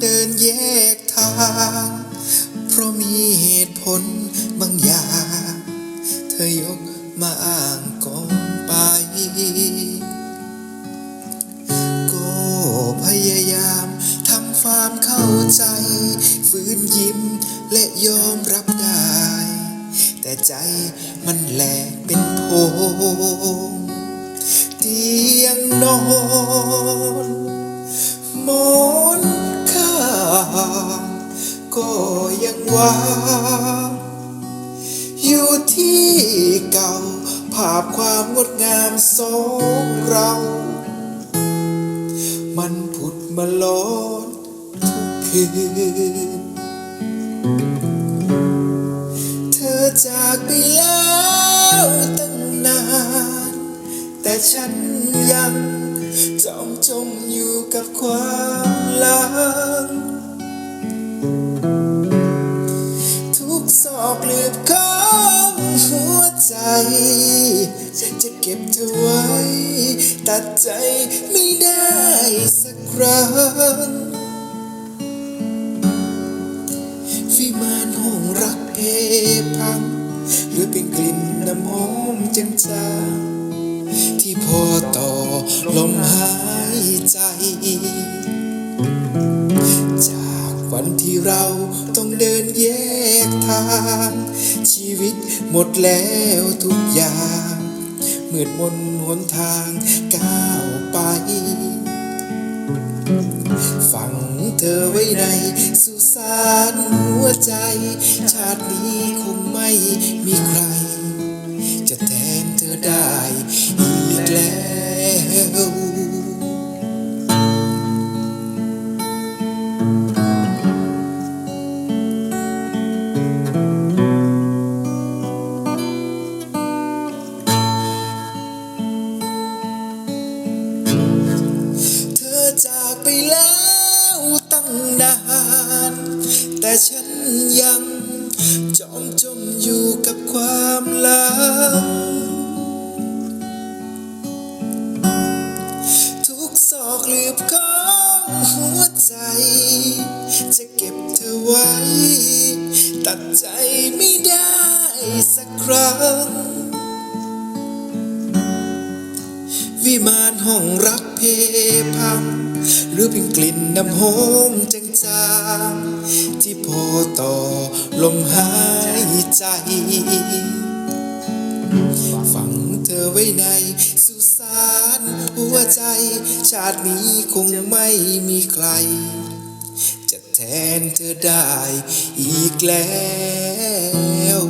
เดินแยกทาง เพราะมีเหตุผลบางอย่าง เธอยกมาอ้างก่อนไป ก็พยายามทำความเข้าใจ ฟื้นยิ้มและยอมรับได้ แต่ใจมันแหลกเป็นโพงเตียงนอน ว่า อยู่ที่เก่า ภาพความงดงามสองเรา มันผุดมาลอดทุกคืน เธอจากไปแล้วตั้งนาน แต่ฉันยังจ้อมจมอยู่กับความหลัง ธอไว้ ตัดใจไม่ได้สักครั้งฝีมานห้องรักเพพัง หรือเป็นกลิ่นน้ำหอมจางๆที่พอต่อลมหายใจ จากวันที่เราต้องเดินแยกทาง ชีวิตหมดแล้วทุกอย่าง มืดมนหนทางก้าวไปฝังเธอไว้ในสุสานหัวใจ ชาตินี้คงไม่มีใคร จะแทนเธอได้อีกแล้ว ไปแล้วตั้งนาน แต่ฉันยังจอมจมอยู่กับความหลังทุกซอกลืบของหัวใจ จะเก็บเธอไว้ ตัดใจไม่ได้สักครั้ง วิมานห้องรักเพพัง หรือเป็นกลิ่นน้ำหอมจางๆที่พอต่อลมหายใจ ฝังเธอไว้ในสุสานหัวใจ ชาตินี้คงไม่มีใคร จะแทนเธอได้อีกแล้ว